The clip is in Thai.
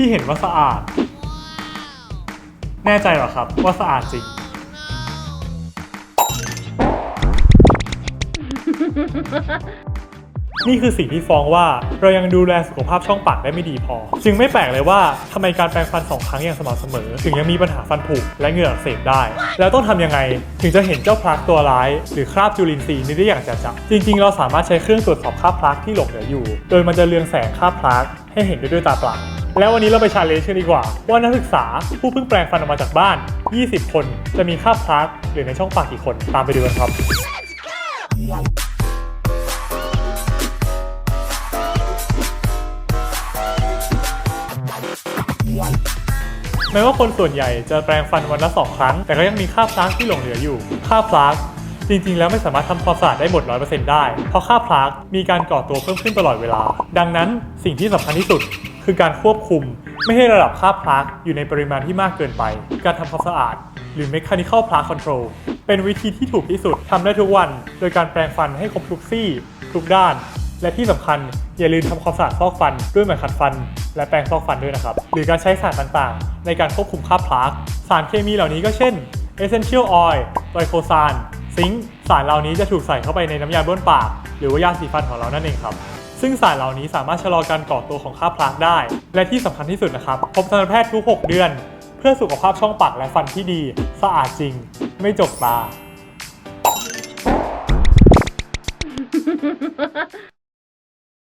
ที่เห็นว่าสะอาด แน่ใจเหรอครับว่าสะอาดจริง นี่คือสิ่งที่ฟ้องว่าเรายังดูแลสุขภาพช่องปากได้ไม่ดีพอ จึงไม่แปลกเลยว่าทำไมการแปรงฟันสองครั้งอย่างสม่ำเสมอ ถึงยังมีปัญหาฟันผุและเหงื่ออักเสบได้ แล้วต้องทำยังไง ถึงจะเห็นเจ้าพลักตัวร้าย หรือคราบจุลินทรีย์นี้ได้อย่างจะๆจริง ๆ เราสามารถใช้เครื่องตรวจสอบคราบพลักที่หลงเหลืออยู่ โดยมันจะเรืองแสงคราบพลักให้เห็นได้ด้วยตาเปล่า แล้ววันนี้เราไปชาเลนจ์กันดีกว่า ว่านักศึกษาผู้เพิ่งแปลงฟันออกมาจากบ้าน 20 คนจะมีคราพลักหรือในช่องปากกี่คนตามไปดูกันครับ แม้ว่าคนส่วนใหญ่จะแปรงฟันวันละสองครั้ง แต่ก็ยังมีคราพลาสที่หลงเหลืออยู่คราพลาสจริงๆ แล้วไม่สามารถทำความสะอาดได้หมด 100%ได้ เพราะคราพลาสมีการก่อตัวเพิ่มขึ้นตลอดเวลา ดังนั้นสิ่งที่สำคัญที่สุด คือการควบคุมไม่ให้ระดับคราพลาสอยู่ในปริมาณที่มากเกินไป การทำความสะอาด หรือ mechanical plaque control เป็นวิธีที่ถูกที่สุดทำได้ทุกวัน โดยการแปรงฟันให้ครบทุกซี่ ทุกด้าน และที่สำคัญอย่าลืมทำความสะอาดซอกฟันด้วยไหมขัดฟัน และแปรงซอกฟันด้วยนะครับ หรือการใช้สารต่างๆ ในการควบคุมคราพลาสสารเคมีเหล่านี้ก็เช่น essential oil ไกลโคซานซิงค์สารเหล่านี้จะถูกใส่เข้าไปในน้ำยาบ้วนปาก หรือว่ายาสีฟันของเรานั่นเองครับ ซึ่งสารเหล่านี้สามารถชะลอการก่อตัวของค่าพลากได้ และที่สำคัญที่สุดนะครับ พบทันตแพทย์ทุก 6 เดือน เพื่อสุขภาพช่องปากและฟันที่ดี สะอาดจริง ไม่จกตา